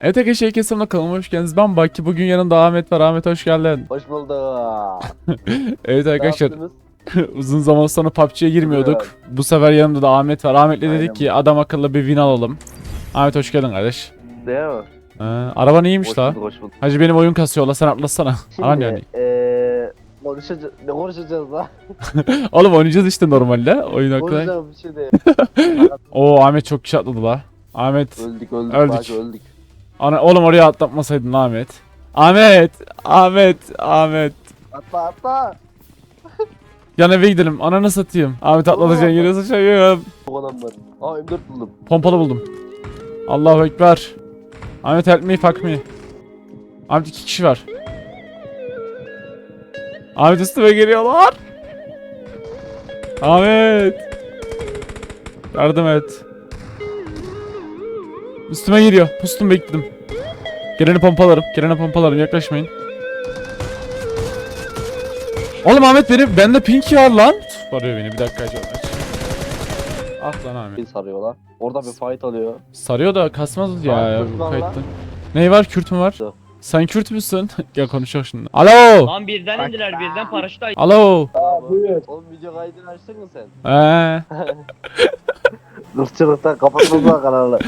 Evet arkadaşlar herkese selamlar kanalıma hoş geldiniz. Ben Baki. Bugün yanımda Ahmet var. Ahmet hoş geldin. Hoş bulduk. Evet arkadaşlar uzun zaman sonra PUBG'ye girmiyorduk. Bu sefer yanımda da Ahmet var. Ahmet'le dedik ki adam akıllı bir win alalım. Ahmet hoş geldin kardeş. Değil mi? Ee, araban iyiymiş Hoş la. bulduk, hoş bulduk. Hacı benim oyun kasıyor la sen atlasana. Şimdi, yani. eee, konuşacağız, ne konuşacağız la? Oğlum oynayacağız işte normalde. Oyun hakkında. Konuşacağım bir şey de. Oo Ahmet çok kişi atladı la. Ahmet. öldük öldük Öldük. bak öldük. Ana, oğlum oraya atlatmasaydın la Ahmet. Ahmet. Ahmet. Ahmet. Atla atla. Yan eve gidelim. Ananı satayım. Ahmet atlatacaksın yere sıçayım. Bu adamlar. Aa M4 buldum. Pompalı buldum. Allahu Ekber. Ahmet help me fuck me. Ahmet iki kişi var. Ahmet üstüme geliyorlar. Ahmet. Yardım et. Üstüme geliyor. Pustum bekledim. Geleni pompalarım. Gelene pompalarım. Yaklaşmayın. Oğlum Ahmet benim bende pink var lan. Varıyor beni bir dakika acaba. Ah lan Ahmet. Bir sarıyorlar. Orada bir fight alıyor. Sarıyor da kasmaz ya, ya Kürt bu var kayıtta. lan. Ney var? Kürt mü var? Yok. Sen Kürt müsün? Gel konuşalım şimdi. Alo! Lan birden indiler birden paraşüt ay. Alo! Aa buyur. Oğlum video kaydını açtın mı sen? Eee? Irkçılıktan kapatmadılar kanalı.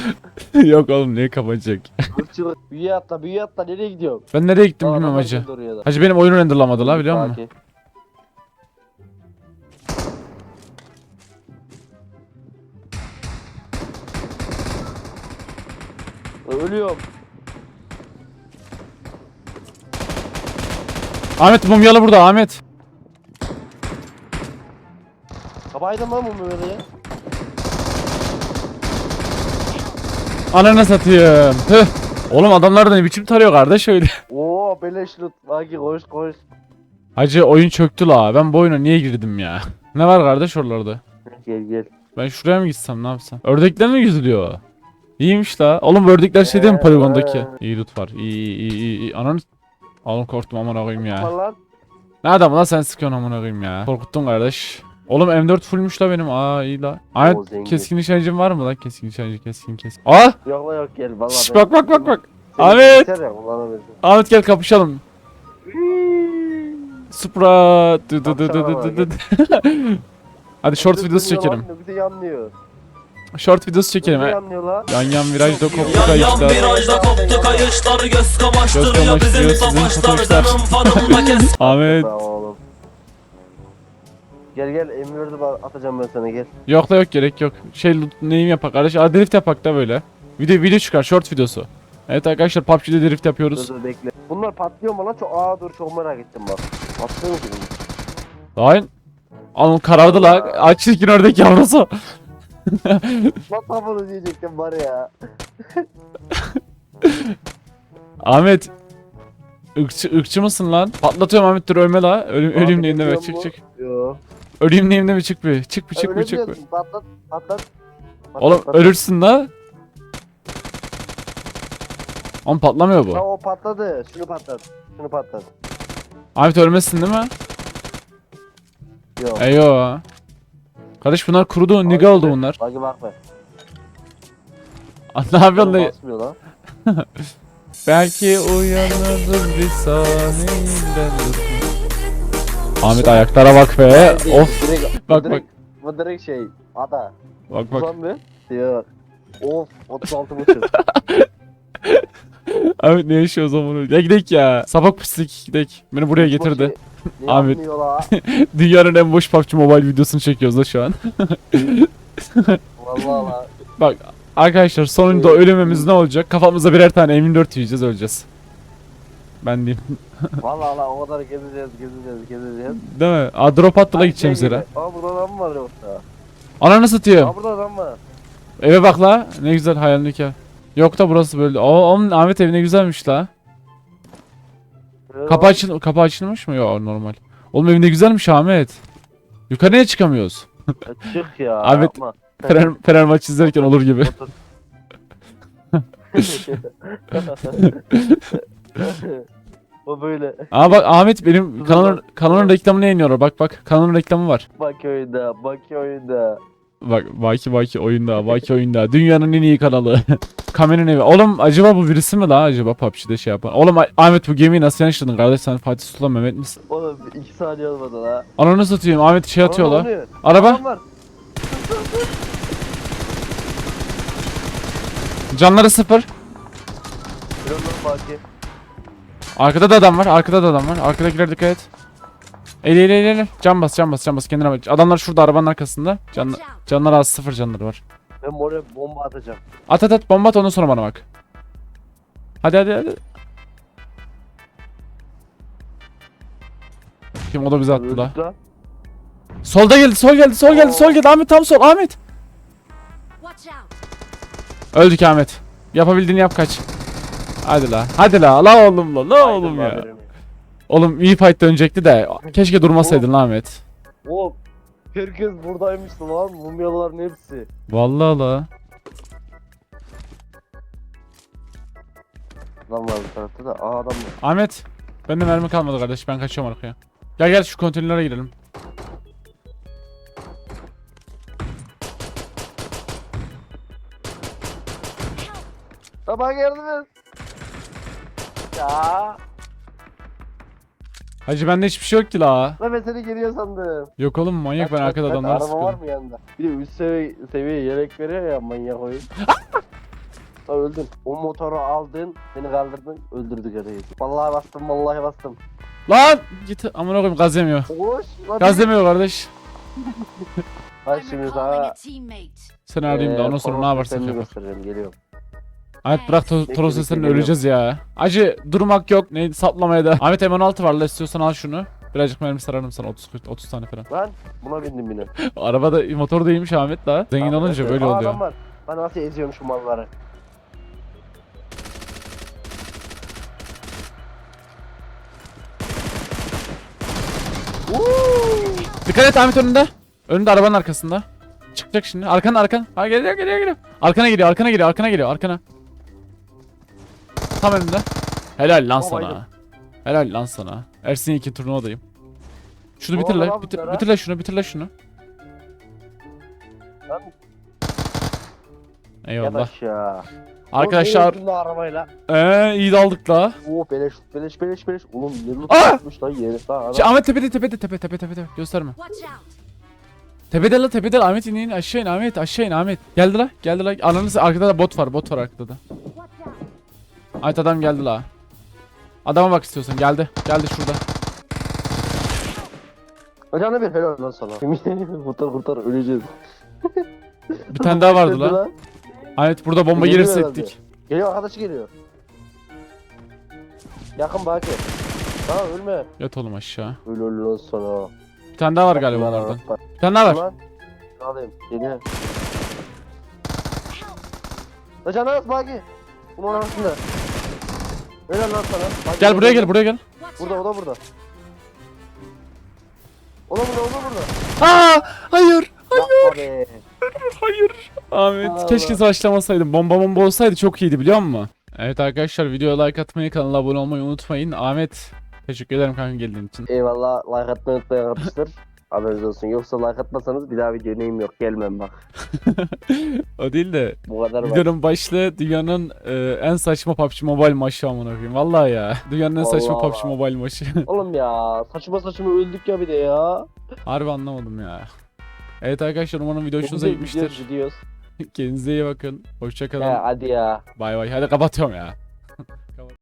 Yok oğlum niye kapatacak? Irkçılık. Büyüye atla büyüye atla nereye gidiyorsun? Ben nereye gittim Aa, bilmiyorum adamlar hacı. geldi oraya da. Hacı benim oyunu renderlamadı la biliyor musun? Sakin. Ölüyorum. Ahmet mumyalı burada Ahmet. Kapaydın lan bu böyle ya. Ananı satayım. Tüh. Oğlum adamlar da ne biçim tarıyor kardeş öyle. Oo beleş loot. Baki koş koş. Hacı oyun çöktü la. Ben bu oyuna niye girdim ya? Ne var kardeş oralarda? Gel gel. Ben şuraya mı gitsem ne yapsam? Ördekler mi yüzülüyor? İyiymiş la. Oğlum ördekler şey değil mi Ee, poligondaki? İyi loot var. İyi iyi iyi iyi. iyi. Ananı... Oğlum korktum amına koyayım ya. Ne adam lan sen sıkıyorsun amına koyayım ya. Korkuttun kardeş. Oğlum M4 fullmüş la benim. Aa iyi la. Ahmet zengin. keskin nişancın var mı lan? Keskin nişancı keskin keskin. Aa! Yok lan yok gel vallahi. Şş, ben- bak bak bak bak. Seni Ahmet! keser ya, kullanamıyorsun. Ahmet gel kapışalım. Supra. Dı dı dı dı dı dı dı. Hadi short videosu çekelim. lan, Bir de yanmıyor. Short videosu çekelim. he. lan. Yan yan virajda koptu Yan yan kayışlar. virajda koptu kayışlar göz Göz kamaştırıyor kamaştırıyor, bizim sizin tofaşlar. canım fanımla kes Ahmet. Gel gel M4'ü bak atacağım ben sana gel. Yok da yok gerek yok. Şey neyim yapak kardeş? Aa drift yapak da böyle. Video video çıkar short videosu. Evet arkadaşlar PUBG'de drift Dur yapıyoruz. dur bekle. Bunlar patlıyor mu lan? Çok aa dur çok merak ettim bak. Patlıyor mu? Aynen. Oğlum karardı la. Aç çirkin ördek yavrusu. Lan tam onu diyecektim var ya. Ahmet. Irkçı, ırkçı mısın lan? Patlatıyorum Ahmet dur ölme la. Ölüm, neyimde mi? biliyor Çık çık. Yo. Öleyim neyimde mi? Çık bir. Çık bir çık bir çık bir. diyorsun, Patlat patlat. Patlat, Oğlum patlat. ölürsün la. Oğlum patlamıyor bu. Lan o patladı. Şunu patlat. Şunu patlat. Ahmet ölmesin değil mi? Yok. Eyvah. Kardeş bunlar kurudu. Niga oldu bunlar. Bak bak be. ne yapıyorsun? Basmıyor lan. Belki uyanırız bir saniyeden. Ahmet ayaklara bak be. Of. direkt- Bak, direkt, Bu direkt şey. Ada. Bak bak. Uzan bir. Yok. Of 36 buçuk. Ahmet ne yaşıyor o zaman? Ya gidek ya. Sabah pislik gidek. Beni buraya getirdi. Ne Ahmet. Dünyanın en boş PUBG Mobile videosunu çekiyoruz da şu an. Vallahi la. Arkadaşlar sonunda ölümümüz ne olacak? Kafamıza birer tane M24 yiyeceğiz öleceğiz. Ben diyeyim. Vallahi la o kadar gezeceğiz gezeceğiz gezeceğiz. Değil mi? Aa drop attı la Ay, gideceğim şey yere. Aa burada adam var yoksa. Ananı satayım. Aa burada adam var. Eve bak la. Ne güzel hayalindeki ev. Yok da burası böyle. Oo, oğlum Ahmet evi ne güzelmiş la. Ee, Kapı, açıl kapı açılmış mı? Yok normal. Oğlum ev ne güzelmiş Ahmet. Yukarıya çıkamıyoruz. ya Çık ya. Ahmet- yapma. Fener, Fener maçı izlerken olur gibi. O böyle. Aa bak Ahmet benim kanalın kanalın reklamını yayınlıyorlar. Bak bak kanalın reklamı var. Bak oyunda, bak oyunda. Bak Baki Baki oyunda Baki oyunda dünyanın en iyi kanalı. Kameranın evi. Oğlum acaba bu birisi mi la acaba PUBG'de şey yapan? Oğlum Ah- Ahmet bu gemiyi nasıl yaşadın kardeş sen Fatih Sultan Mehmet misin? Oğlum iki saniye olmadı la. Ananı satayım Ahmet şey atıyor Adam la. oluyor. Araba Adam var. canları sıfır. Bir ondan Baki. Arkada da adam var arkada da adam var. Arkadakiler dikkat et. El el el el. Can bas can bas can bas kendine bak. Adamlar şurada arabanın arkasında. Can, canları az sıfır canları var. Ben oraya bomba atacağım. At at at bomba at ondan sonra bana bak. Hadi hadi hadi. Kim o da bize attı. Öldük la. Solda geldi sol geldi sol geldi sol geldi Ahmet tam sol Ahmet. Öldük Ahmet. Yapabildiğini yap kaç. Hadi la. Hadi la. La oğlum la. La oğlum ya. Oğlum iyi fight dönecekti de. Keşke durmasaydın Ahmet. Oğlum. Herkes buradaymış lan. Mumyaların hepsi. Vallahi la. Lan var bir tarafta da. Aa adam var. Ahmet. Bende mermi kalmadı kardeş. Ben kaçıyorum arkaya. Gel gel şu konteynere girelim. Baba et. Ya. Hacı bende hiçbir şey yok ki la. Lan ben seni geliyor sandım. Yok oğlum manyak ben Bak, arkada bak, adamlara Araba var sıkıyorum. mı yanında? Bir de üst seviye, seviye yelek veriyor ya manyak oyun. Lan öldün. O motoru aldın, beni kaldırdın, öldürdük adayı. Vallahi bastım, vallahi bastım. Lan git amına koyayım gaz yemiyor. Koş. lan Gaz yemiyor kardeş. Bak I'm şimdi recalling sana... teammate. Seni arayayım da ondan sonra ne Toros yaparsak sistemini yapar. göstereceğim, geliyorum. Ahmet bırak to Bekle, Toros bekle, seslerini geliyorum. öleceğiz ya. Acı durmak yok. Neydi saplamaya da. Ahmet M16 var la istiyorsan al şunu. Birazcık mermi sararım sana 30 40 30 tane falan. Lan buna bindim yine. Arabada motor da iyiymiş Ahmet daha. Zengin Tamam, olunca böyle Aa, oluyor. Adam var. Ben nasıl eziyorum şu malları. Dikkat et Ahmet önünde. Önünde arabanın arkasında. Çıkacak şimdi. Arkan arkan. Ha geliyor geliyor geliyor. Arkana geliyor arkana geliyor arkana geliyor arkana. Tam önünde. Helal lan sana. Helal lan sana. Ersin 2 turnuvadayım. Şunu Ne bitir lan Bitir, bitir la şunu bitir la şunu. Lan yat Eyvallah. aşağı. Arkadaşlar Oğlum, arabayla. ee, iyi daldık la. Oo beleş beleş beleş beleş. Oğlum yıllık Aa! tutmuş lan yeri. Lan adam. Şey, Ahmet tepede tepede tepe tepe tepe tepe. Gösterme. Watch out! Tepede la tepede la. Ahmet in in aşağı in Ahmet aşağı in Ahmet. Geldi la geldi la. Ananız arkada da bot var bot var arkada da. Ahmet adam geldi la. Adama bak istiyorsan geldi. Geldi şurada. Hocam bir helal lan sana. kurtar kurtar öleceğiz. Bir tane daha vardı la. Ahmet burada bomba Geliyor gelirse herhalde. ettik. Geliyor arkadaşı geliyor. Yakın baki. Tamam ölme. Yat oğlum aşağı. Öl öl lan sana. Bir tane daha var galiba Lan, onlardan. bak. Bir tane daha var. Lan. Alayım. Geliyor. La canı baki. Bunun arasında. Helal lan sana. Baki Gel buraya gel buraya gel. Burada o da burada. O da burada o da burada. Aa hayır. Yapma be. Hayır. Ahmet Allah. keşke savaşlamasaydım. Bomba bomba olsaydı çok iyiydi biliyor musun? Evet arkadaşlar videoya like atmayı kanala abone olmayı unutmayın. Ahmet teşekkür ederim kanka geldiğin için. Eyvallah like atmayı unutmayın arkadaşlar. Haberiniz olsun. Yoksa like atmasanız bir daha video neyim yok. Gelmem bak. O değil de Bu kadar var. videonun başlığı dünyanın e, en saçma PUBG Mobile maçı amına koyayım. Vallahi ya. Dünyanın en saçma Vallahi PUBG. Mobile maçı. Oğlum ya saçma saçma öldük ya bir de ya. Harbi anlamadım ya. Evet arkadaşlar umarım video hoşunuza Gidiyoruz, gitmiştir. Gidiyoruz. Kendinize iyi bakın. Hoşçakalın. Ya hadi ya. Bay bay. Hadi kapatıyorum ya.